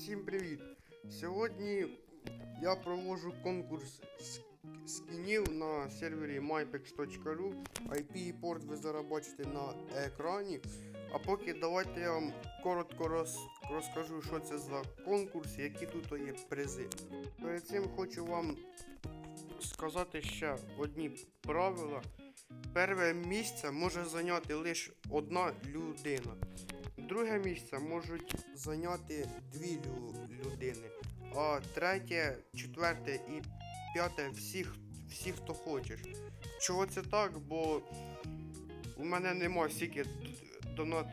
Всім привіт! Сьогодні я проводжу конкурс скінів на сервері mypex.ru. IP і порт ви зараз бачите на екрані. А поки давайте я вам коротко роз, розкажу, що це за конкурс, які тут є призи. Перед цим хочу вам сказати ще одні правила. Перше місце може зайняти лише одна людина. Друге місце можуть зайняти дві лю- людини, а третє, четверте і п'яте всі, всі хто хочеш. Чого це так? Бо у мене нема стільки донат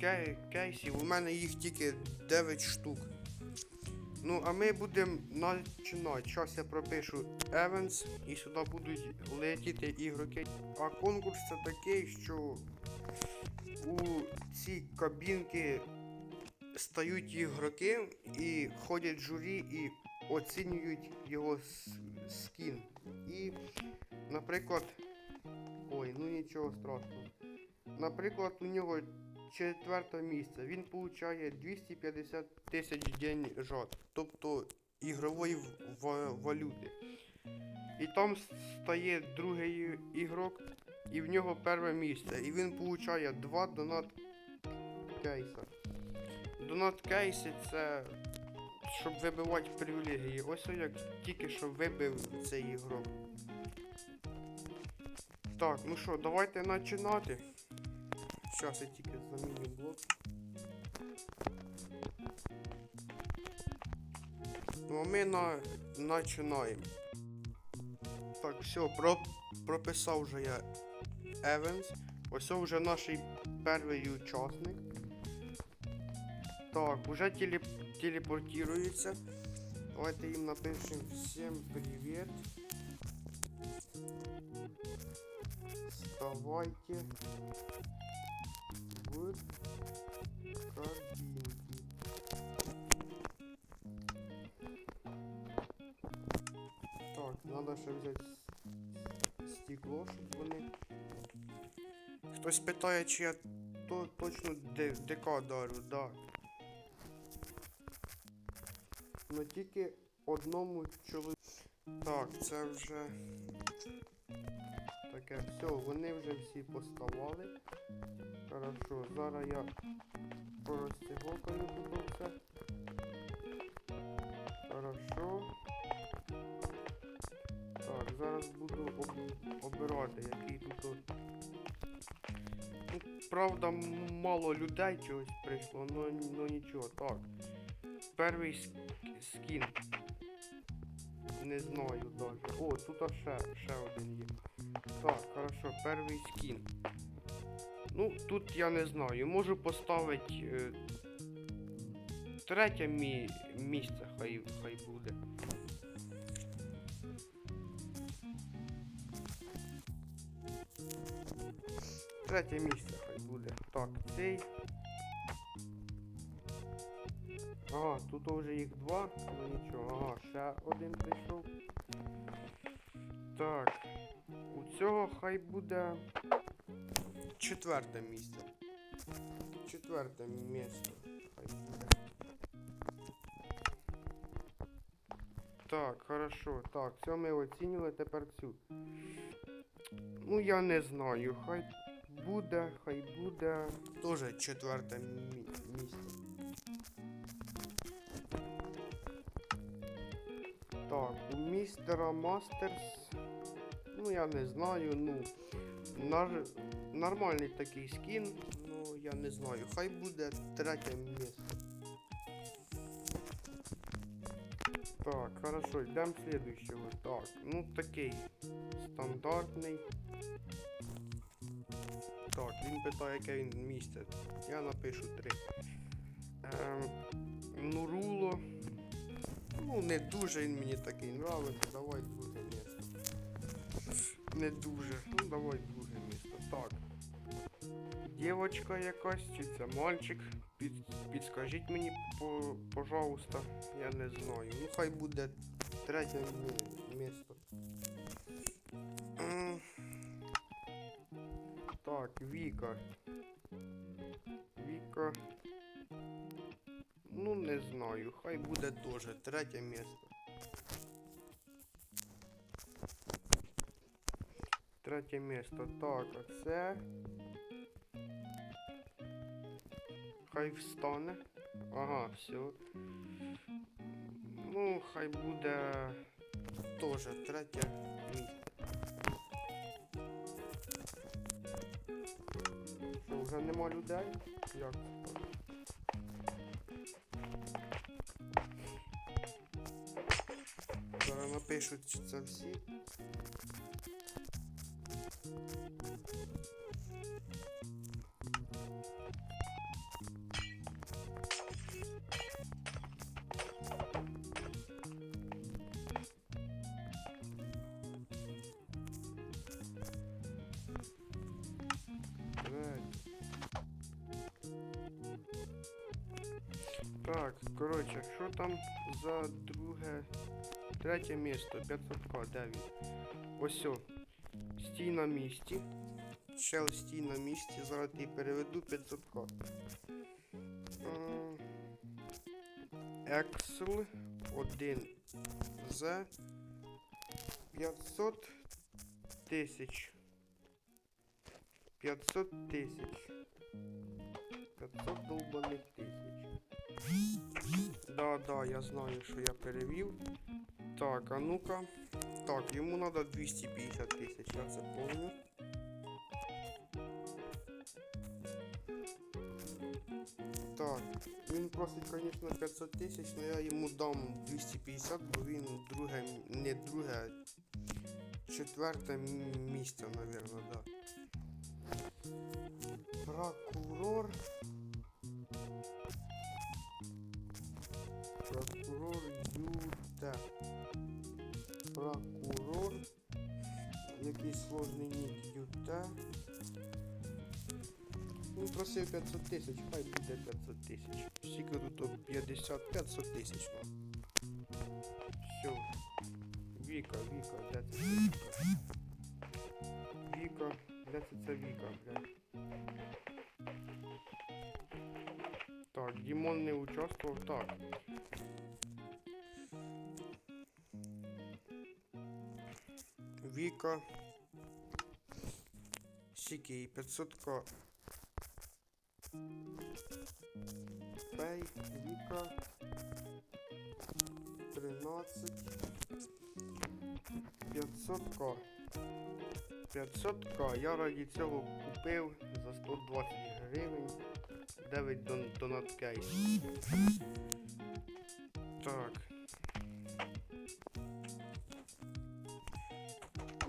кей- кейсів, у мене їх тільки 9 штук. Ну, а ми будемо починати. Зараз я пропишу Events і сюди будуть летіти ігроки. А конкурс це такий, що у ці кабінки стають ігроки і ходять журі і оцінюють його скін. І, наприклад, ой, ну нічого страшного. Наприклад, у нього четверте місце. Він получає 250 тисяч деньжат, тобто ігрової валюти. І там стає другий ігрок, і в нього перше місце. І він получає два донат кейса. Донат кейси це щоб вибивати привілегії. Ось як тільки що вибив цей ігрок. Так, ну що, давайте починати. Зараз я тільки заміню блок. Ну а ми на... починаємо. Так, все, про... прописав вже я Еванс. Ось вже наш перший учасник. Так, уже теле... телепортирується. Давайте їм напишемо всім привіт. Вставайте в кабинке. Так, надо ще взяти стекло, щоб вони. Хтось питає, чи я то точно ДК дарю, да. Ну тільки одному чоловіку. Так, це вже таке. Все, вони вже всі поставали. Хорошо, зараз я порозтягокаю тут все. Хорошо. Так, зараз буду об- обирати, який тут. Ну, правда, мало людей чогось прийшло, но, но нічого. Так. Перший ск- скін. Не знаю даже. О, тут ще, ще один є. Так, хорошо, перший скін. Ну, тут я не знаю. Можу поставити е, третє мі місце, хай, хай буде. Третє місце хай буде. Так, цей. Ага, тут вже їх два, ну нічого, ага, ще один прийшов. Так. У цього хай буде четверте місце. Четверте місце хай буде. Так, хорошо. Так, це ми оцінювали тепер цю. Ну я не знаю, хай буде, хай буде. Тоже четверте мі- місце. Так, у містера Мастерс. Ну я не знаю, ну. Нар... Нормальний такий скін, ну я не знаю. Хай буде третє місце. Так, хорошо, йдемо слідуючого. Так, ну такий стандартний. Так, він питає, яке він місце. Я напишу три. Ем, Нуруло. Ну, не дуже він мені такий нравиться. Давай друге місце. Не дуже. Ну давай друге місце. Так. Дівочка якась, чи це мальчик. Під, підскажіть мені, по, пожалуйста. Я не знаю. Ну хай буде третє мі- Так, Віка. Віка. Ну, не знаю, хай буде теж третє місце. Третє місце. Так, а це. Хай встане. Ага, все. Ну, хай буде теж третє місце. Вже нема людей? Як? Зараз напишуть, що це всі. Так, коротше, що там за друге, третє місто, 500к, де він? Ось о. Стій на місці. Чел стій на місці, зараз ти переведу 500к. Е, Excel 1 з 500 тисяч. 500 тисяч. 500 долбаних тисяч. Да, да, я знаю, що я перевів. Так, а ну-ка. Так, йому треба 250 тисяч, я це помню. Так, він просить, звісно, 500 тисяч, але я йому дам 250, бо він друге, не друге, четверте місце, мабуть, да. Прокурор Якийсь сложний нік Юта. Він просив 500 тисяч, хай буде 500 тисяч. Скільки тут 50, 500 тисяч. Ну. Все. Віка, Віка, де це Віка? Віка, де це це блядь? Так, Дімон не участвував. Так. Віка. Сікій, 500к. Пей, Віка. 13. 500к. 500к. Я раді цього купив за 120 гривень. 9 дон донат кейс. Так.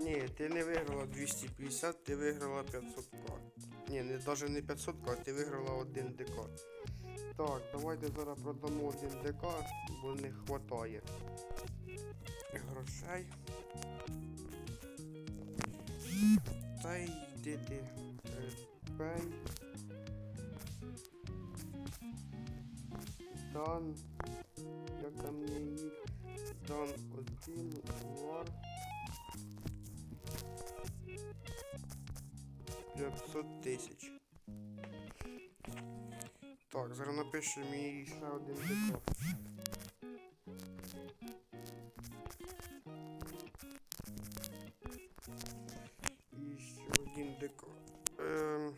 Ні, ти не виграла 250, ти виграла 500к. Ні, не, навіть не 500к, а ти виграла 1 ДК. Так, давайте зараз продамо 1 ДК, бо не вистачає грошей. Та йди ти. Пей. Дан. Як там їх? Дан один вар. 500 тисяч. Так, зараз напишемо їй ще один декор. І ще один декор. Ем...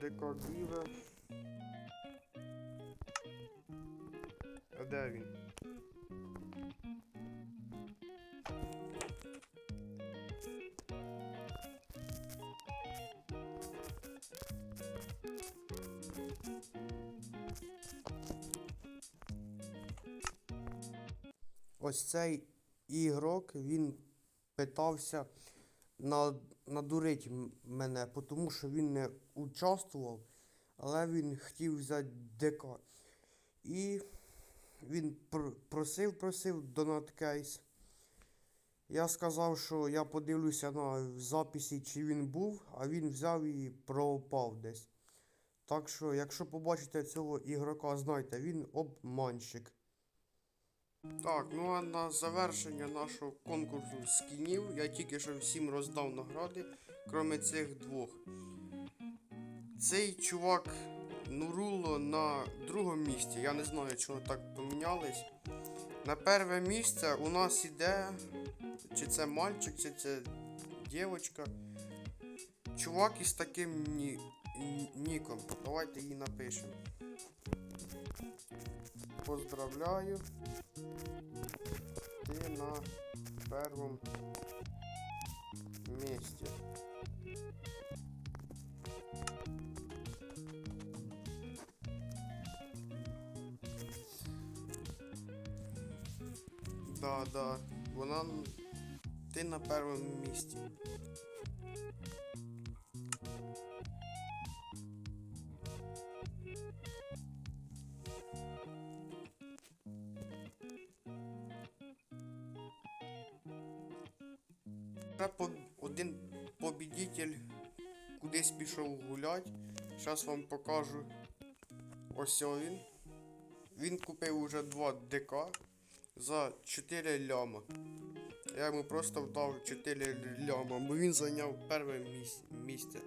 Декор Діва. Ось цей ігрок, він питався надурити мене, тому що він не участвував, але він хотів взяти ДК. І він просив, просив донат кейс. Я сказав, що я подивлюся на записі, чи він був, а він взяв і пропав десь. Так що, якщо побачите цього ігрока, знайте, він обманщик. Так, ну а на завершення нашого конкурсу скінів я тільки що всім роздав награди, крім цих двох. Цей чувак Нуруло на другому місці. Я не знаю, чому так помінялись. На перше місце у нас іде. Чи це мальчик, чи це дівчинка. Чувак із таким ні... ні- ніком. Давайте її напишемо. Поздравляю. Ти на першому місці. Да, да. Вона. Ти на першому місці. По- один побідітель кудись пішов гулять. Зараз вам покажу. Ось він. Він купив уже 2 ДК за 4 ляма. Я йому просто вдав 4 ляма, бо він зайняв перше місце.